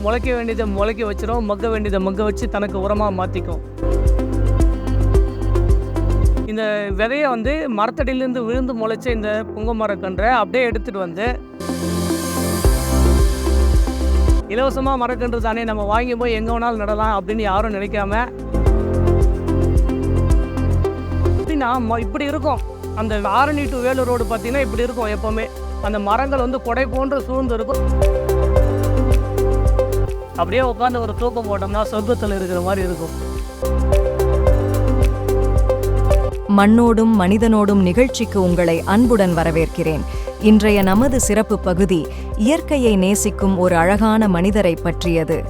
முளைக்க வேண்டியதை முளைக்க வச்சிரும் மக்க வேண்டியதை மக்க வச்சு தனக்கு உரமாக மாற்றிக்கும் இந்த விதையை வந்து மரத்தடியிலேருந்து விழுந்து முளைச்ச இந்த புங்க மரக்கன்றை அப்படியே எடுத்துகிட்டு வந்து இலவசமாக மரக்கன்று தானே நம்ம வாங்கி போய் எங்கே வேணாலும் நடலாம் அப்படின்னு யாரும் நினைக்காம எப்படின்னா ம- இப்படி இருக்கும். அந்த ஆரணி டு வேலூர் ரோடு பார்த்தீங்கன்னா இப்படி இருக்கும் எப்போவுமே. அந்த மரங்கள் வந்து கொடை போன்று சூழ்ந்து இருக்கும். அப்படியே உட்காந்து ஒரு தூக்கம் போட்டோம்னா சொர்க்கத்தில் இருக்கிற மாதிரி இருக்கும். மண்ணோடும் மனிதனோடும் நிகழ்ச்சிக்கு உங்களை அன்புடன் வரவேற்கிறேன். இன்றைய நமது சிறப்பு பகுதி இயற்கையை நேசிக்கும் ஒரு அழகான மனிதரை பற்றியது.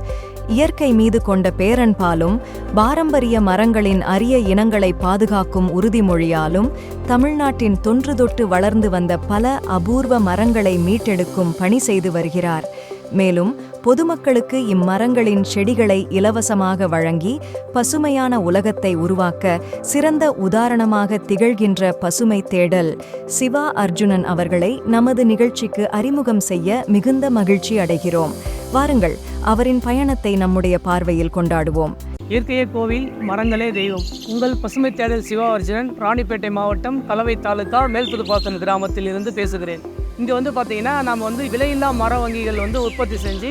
இயற்கை மீது கொண்ட பேரன்பாலும் பாரம்பரிய மரங்களின் அரிய இனங்களை பாதுகாக்கும் உறுதிமொழியாலும் தமிழ்நாட்டின் தொன்று தொட்டு வளர்ந்து வந்த பல அபூர்வ மரங்களை மீட்டெடுக்கும் பணி செய்து வருகிறார். மேலும் பொதுமக்களுக்கு இம்மரங்களின் செடிகளை இலவசமாக வழங்கி பசுமையான உலகத்தை உருவாக்க சிறந்த உதாரணமாக திகழ்கின்ற பசுமை தேடல். சிவா அர்ஜுனன் அவர்களை நமது நிகழ்ச்சிக்கு அறிமுகம் செய்ய மிகுந்த மகிழ்ச்சி அடைகிறோம். வாருங்கள் அவரின் பயணத்தை நம்முடைய பார்வையில் கொண்டாடுவோம். இயற்கையே கோவில் மரங்களே தெய்வம். உங்கள் பசுமை தேடல் சிவாவர்ஜனன் ராணிப்பேட்டை மாவட்டம் கலவை தாலுகா மேல்புதுப்பாத்தன் கிராமத்தில் இருந்து பேசுகிறேன். இங்கே வந்து பார்த்திங்கன்னா நம்ம வந்து விலையில்லா மர வங்கிகள் வந்து உற்பத்தி செஞ்சு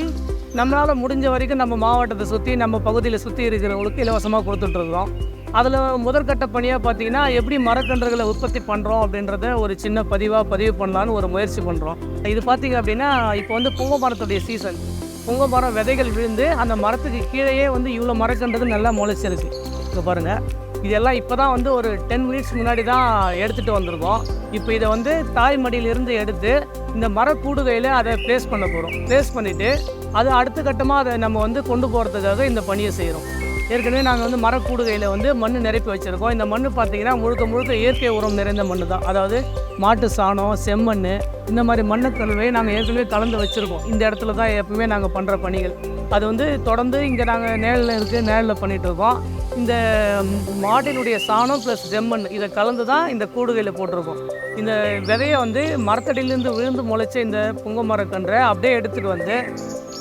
நம்மளால் முடிஞ்ச வரைக்கும் நம்ம மாவட்டத்தை சுற்றி நம்ம பகுதியில் சுற்றி இருக்கிறவங்களுக்கு இலவசமாக கொடுத்துட்ருக்குறோம் அதில் முதற்கட்ட பணியாக பார்த்தீங்கன்னா எப்படி மரக்கன்றுகளை உற்பத்தி பண்ணுறோம் அப்படின்றத ஒரு சின்ன பதிவாக பதிவு பண்ணலான்னு ஒரு முயற்சி பண்ணுறோம் இது பார்த்திங்க அப்படின்னா இப்போ வந்து பூவ மரத்துடைய சீசன் புங்க மரம் விதைகள் விழுந்து அந்த மரத்துக்கு கீழேயே வந்து இவ்வளோ மரக்கன்றது நல்லா முளைச்சிருக்கு. இங்கே பாருங்கள் இதெல்லாம் இப்போ தான் வந்து ஒரு டென் மினிட்ஸ் முன்னாடி தான் எடுத்துகிட்டு வந்திருக்கோம். இப்போ இதை வந்து தாய் மடியிலிருந்து எடுத்து இந்த மரக்கூடுகையில் அதை ப்ளேஸ் பண்ண போகிறோம் ப்ளேஸ் பண்ணிவிட்டு அது அடுத்த கட்டமாக அதை நம்ம வந்து கொண்டு போகிறதுக்காக இந்த பணியை செய்கிறோம் ஏற்கனவே நாங்கள் வந்து மரக்கூடுகையில் வந்து மண் நிரப்பி வச்சுருக்கோம். இந்த மண் பார்த்தீங்கன்னா முழுக்க முழுக்க இயற்கை உரம் நிறைந்த மண் தான் அதாவது மாட்டு சாணம் செம்மண் இந்த மாதிரி மண்ணுக்கல்வை நாங்கள் ஏற்கனவே கலந்து வச்சுருக்கோம். இந்த இடத்துல தான் எப்பவுமே நாங்கள் பண்ணுற பணிகள். அது வந்து தொடர்ந்து இங்கே நாங்கள் நேரில் இருக்குது நேரில் பண்ணிகிட்டு இருக்கோம். இந்த மாட்டினுடைய சாணம் ப்ளஸ் செம்மண் இதை கலந்து தான் இந்த கூடுகையில் போட்டிருக்கோம். இந்த விதையை வந்து மரத்தடியிலேருந்து விழுந்து முளைச்ச இந்த புங்க மரக்கன்றை அப்படியே எடுத்துகிட்டு வந்து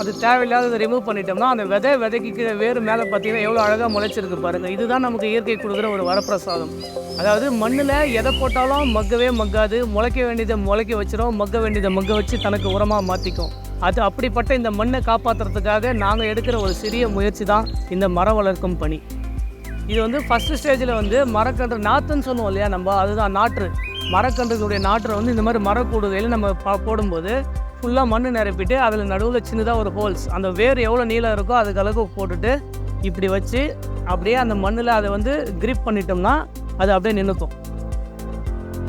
அது தேவையில்லாத ரிமூவ் பண்ணிட்டோம்னா அந்த விதை விதைக்கு கீழே வேறு மேலே பார்த்தீங்கன்னா எவ்வளோ அழகாக முளைச்சிருக்கு பாருங்கள் இதுதான் நமக்கு இயற்கை கொடுக்குற ஒரு வரப்பிரசாதம். அதாவது மண்ணில் எதை போட்டாலும் மக்கவே மக்காது முளைக்க வேண்டியதை முளைக்க வச்சிடும் மக்க வேண்டியதை மக்க வச்சு தனக்கு உரமாக மாற்றிக்கும் அது அப்படிப்பட்ட இந்த மண்ணை காப்பாற்றுறதுக்காக நாங்கள் எடுக்கிற ஒரு சிறிய முயற்சி தான் இந்த மரம் வளர்க்கும் பணி. இது வந்து ஃபஸ்ட்டு ஸ்டேஜில் வந்து மரக்கன்று நாற்றுன்னு சொல்லுவோம் இல்லையா நம்ம? அதுதான் நாற்று. மரக்கன்றுகளுடைய நாற்றை வந்து இந்த மாதிரி மரக்கூடுகையில் நம்ம போடும்போது ஃபுல்லாக மண் நிரப்பிட்டு அதில் நடுவில் சின்னதாக ஒரு ஹோல்ஸ் அந்த வேர் எவ்வளோ நீளம் இருக்கோ அதுக்கு அளவுக்கு போட்டுட்டு இப்படி வச்சு அப்படியே அந்த மண்ணில் அதை வந்து கிரிப் பண்ணிட்டோம்னா அது அப்படியே நின்றுக்கும்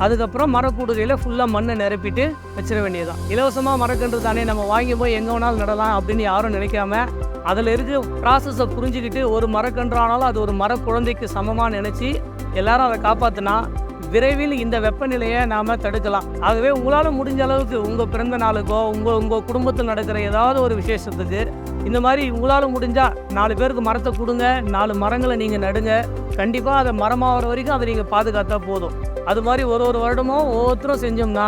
அதுக்கப்புறம் மரக்கூடுகையில் ஃபுல்லாக மண்ணை நிரப்பிட்டு வச்சிட வேண்டியதுதான். இலவசமாக மரக்கன்று தானே நம்ம வாங்கி போய் எங்கே வேணாலும் நடலாம் அப்படின்னு யாரும் நினைக்காம அதில் இருக்க ப்ராசஸை புரிஞ்சுக்கிட்டு ஒரு மரக்கன்று ஆனாலும் அது ஒரு மர குழந்தைக்கு சமமாக நினச்சி எல்லாரும் அதை காப்பாற்றினா விரைவில் இந்த வெப்பநிலையை நாம் தடுக்கலாம். ஆகவே உங்களால் முடிஞ்ச அளவுக்கு உங்கள் பிறந்த நாளுக்கோ உங்கள் உங்கள் குடும்பத்தில் நடக்கிற ஏதாவது ஒரு விசேஷத்துக்கு இந்த மாதிரி உங்களால் முடிஞ்சால் நாலு பேருக்கு மரத்தை கொடுங்க நாலு மரங்களை நீங்கள் நடுங்க. கண்டிப்பாக அதை மரமாகிற வரைக்கும் அதை நீங்கள் பாதுகாத்தா போதும். அது மாதிரி ஒரு ஒரு வருடமும் ஒவ்வொருத்தரும் செஞ்சோம்னா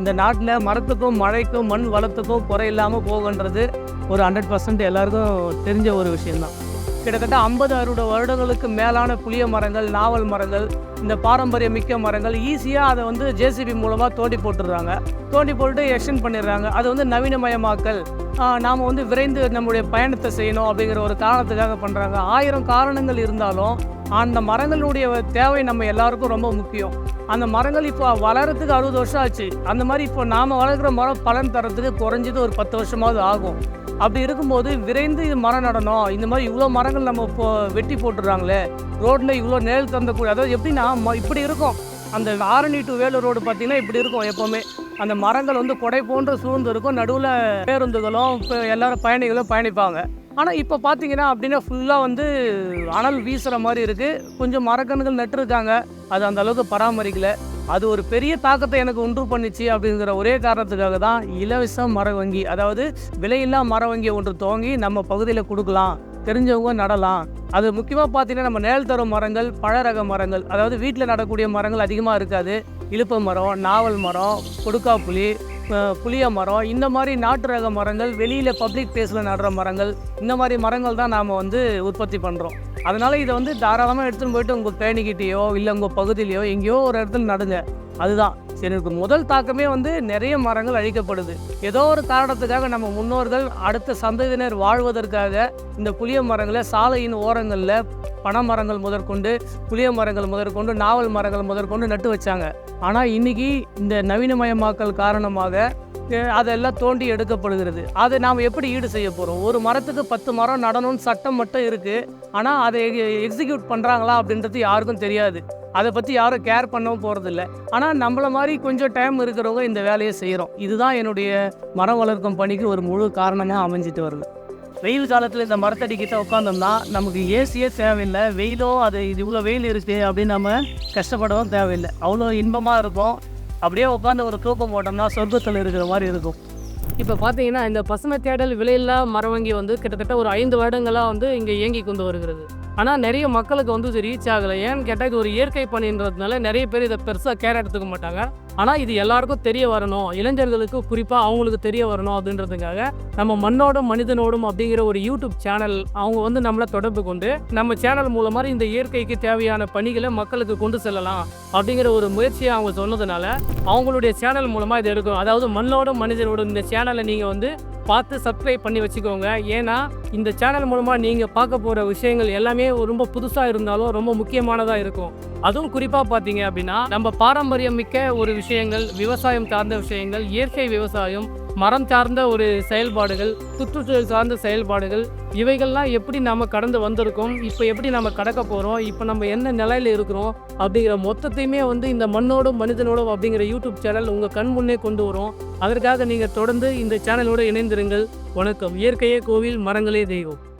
இந்த நாட்டில் மரத்துக்கும் மழைக்கும் மண் வளத்துக்கும் குறை இல்லாமல் போகுன்றது ஒரு ஹண்ட்ரட் பர்சன்ட் எல்லாருக்கும் தெரிஞ்ச ஒரு விஷயம்தான். கிட்டத்தட்ட ஐம்பது அறுபது வருடங்களுக்கு மேலான புளிய மரங்கள் நாவல் மரங்கள் இந்த பாரம்பரிய மிக்க மரங்கள் ஈஸியாக அதை வந்து ஜேசிபி மூலமாக தோண்டி போட்டுடுறாங்க. தோண்டி போட்டு எக்ஸ்டென்ட் பண்ணிடுறாங்க. அது வந்து நவீனமயமாக்கல். நாம் வந்து விரைந்து நம்முடைய பயணத்தை செய்யணும் அப்படிங்கிற ஒரு காரணத்துக்காக பண்ணுறாங்க ஆயிரம் காரணங்கள் இருந்தாலும் அந்த மரங்களுடைய தேவை நம்ம எல்லாருக்கும் ரொம்ப முக்கியம். அந்த மரங்கள் இப்போ வளர்கிறதுக்கு அறுபது வருஷம் ஆச்சு. அந்த மாதிரி இப்போ நாம் வளர்க்குற மரம் பலன் தரத்துக்கு குறைஞ்சது ஒரு பத்து வருஷமாவது ஆகும். அப்படி இருக்கும்போது விரைந்து இது மரம் நடணும். இந்த மாதிரி இவ்வளோ மரங்கள் நம்ம இப்போ வெட்டி போட்டுடுறாங்களே. ரோட்டில் இவ்வளோ நிழல் தந்தக்கூடிய அதாவது எப்படின்னா இப்படி இருக்கும். அந்த ஆரணி டு வேலூர் ரோடு பார்த்திங்கன்னா இப்படி இருக்கும் எப்போவுமே. அந்த மரங்கள் வந்து கொடை போன்ற சூழ்ந்து இருக்கும். நடுவில் பேருந்துகளும் இப்போ எல்லாரும் பயணிகளும் பயணிப்பாங்க. ஆனால் இப்போ பார்த்தீங்கன்னா அப்படின்னா ஃபுல்லாக வந்து அனல் வீசுகிற மாதிரி இருக்குது கொஞ்சம் மரக்கன்றுகள் நட்டுருக்காங்க. அது அந்த அளவுக்கு பராமரிக்கலை. அது ஒரு பெரிய தாக்கத்தை எனக்கு உண்டு பண்ணிச்சு அப்படிங்கிற ஒரே காரணத்துக்காக தான் இலவச மர வங்கி அதாவது விலையில்லா மர வங்கி ஒன்று துவங்கி நம்ம பகுதியில் கொடுக்கலாம். தெரிஞ்சவங்க நடலாம். அது முக்கியமாக பார்த்தீங்கன்னா நம்ம நேல் தரும் மரங்கள் பழரக மரங்கள் அதாவது வீட்டில் நடக்கூடிய மரங்கள் அதிகமாக இருக்காது. இலுப்ப மரம் நாவல் மரம் கொடுக்காப்புளி புளிய மரம் இந்த மாதிரி நாட்டு ரக மரங்கள் வெளியில் பப்ளிக் பிளேஸில் நடுற மரங்கள் இந்த மாதிரி மரங்கள் தான் நாம் வந்து உற்பத்தி பண்ணுறோம் அதனால் இதை வந்து தாராளமாக எடுத்துன்னு போயிட்டு உங்கள் பேணிக்கிட்டேயோ இல்லை உங்கள் பகுதியிலையோ எங்கேயோ ஒரு இடத்துல நடுங்க. அதுதான். சரி எனக்கு முதல் தாக்கமே வந்து நிறைய மரங்கள் அழிக்கப்படுது. ஏதோ ஒரு காரணத்துக்காக நம்ம முன்னோர்கள் அடுத்த சந்ததியினர் வாழ்வதற்காக இந்த புளிய மரங்களை சாலையின் ஓரங்களில் பனை மரங்கள் முதற்கொண்டு புளிய மரங்கள் முதற்கொண்டு நாவல் மரங்கள் முதற்கொண்டு நட்டு வச்சாங்க. ஆனால் இன்னைக்கு இந்த நவீனமயமாக்கல் காரணமாக அதெல்லாம் தோண்டி எடுக்கப்படுகிறது. அதை நாம் எப்படி ஈடு செய்ய போகிறோம் ஒரு மரத்துக்கு பத்து மரம் நடணும்னு சட்டம் மட்டும் இருக்குது ஆனால் அதை எக்ஸிக்யூட் பண்ணுறாங்களா அப்படின்றது யாருக்கும் தெரியாது. அதை பற்றி யாரும் கேர் பண்ணவும் போகிறதில்ல ஆனால் நம்மள மாதிரி கொஞ்சம் டைம் இருக்கிறவங்க இந்த வேலையை செய்கிறோம் இதுதான் என்னுடைய மரம் வளர்க்கும் பணிக்கு ஒரு முழு காரணமாக அமைஞ்சிட்டு வருது. வெயில் காலத்தில் இந்த மரத்தடி கிட்ட உட்காந்தோம்னா நமக்கு ஏசியே தேவையில்லை. வெயிலோ அது இது இவ்வளோ வெயில் இருக்குது அப்படின்னு நம்ம கஷ்டப்படவும் தேவையில்லை. அவ்வளோ இன்பமாக இருக்கும் அப்படியே உட்காந்து ஒரு தூக்கம் போட்டோம்னா சொர்க்கத்தில் இருக்கிற மாதிரி இருக்கும். இப்போ பார்த்தீங்கன்னா இந்த பசுமை தேடல் விலையில்லா மரவங்கி வந்து கிட்டத்தட்ட ஒரு ஐந்து வருடங்களாக வந்து இங்கே இயங்கி கொண்டு வருகிறது. ஆனால் நிறைய மக்களுக்கு வந்து இது ரீச் ஆகலை. ஏன்னு கேட்டால் இது ஒரு இயற்கை பணின்றதுனால நிறைய பேர் இதை பெருசாக கேர் எடுத்துக்க மாட்டாங்க. ஆனால் இது எல்லாருக்கும் தெரிய வரணும். இளைஞர்களுக்கு குறிப்பாக அவங்களுக்கு தெரிய வரணும் அப்படின்றதுக்காக நம்ம மண்ணோடும் மனிதனோடும் அப்படிங்கிற ஒரு யூடியூப் சேனல் அவங்க வந்து நம்மளை தொடர்பு கொண்டு நம்ம சேனல் மூலமாக இந்த இயற்கைக்கு தேவையான பணிகளை மக்களுக்கு கொண்டு செல்லலாம் அப்படிங்கிற ஒரு முயற்சியை அவங்க சொன்னதுனால அவங்களுடைய சேனல் மூலமாக இது எடுக்கும் அதாவது மண்ணோடும் மனிதனோடும் இந்த சேனலை நீங்கள் வந்து பார்த்து சப்ஸ்கிரைப் பண்ணி வச்சுக்கோங்க. ஏன்னா இந்த சேனல் மூலமாக நீங்கள் பார்க்க போகிற விஷயங்கள் எல்லாமே ரொம்ப புதுசாக இருந்தாலும் ரொம்ப முக்கியமானதாக இருக்கும். அதுவும் குறிப்பாக பார்த்தீங்க அப்படின்னா நம்ம பாரம்பரியம் மிக்க ஒரு விஷயங்கள் விவசாயம் சார்ந்த விஷயங்கள் இயற்கை விவசாயம் மரம் சார்ந்த ஒரு செயல்பாடுகள் சுற்றுச்சூழல் சார்ந்த செயல்பாடுகள் இவைகள்லாம் எப்படி நம்ம கடந்து வந்திருக்கோம் இப்போ எப்படி நம்ம கடக்க போகிறோம் இப்போ நம்ம என்ன நிலையில் இருக்கிறோம் அப்படிங்கிற மொத்தத்தையுமே வந்து இந்த மண்ணோடும் மனிதனோடும் அப்படிங்கிற யூடியூப் சேனல் உங்கள் கண் முன்னே கொண்டு வரும். அதற்காக நீங்கள் தொடர்ந்து இந்த சேனலோடு இணைந்திருங்கள். வணக்கம். இயற்கையே கோவில் மரங்களே தெய்வம்.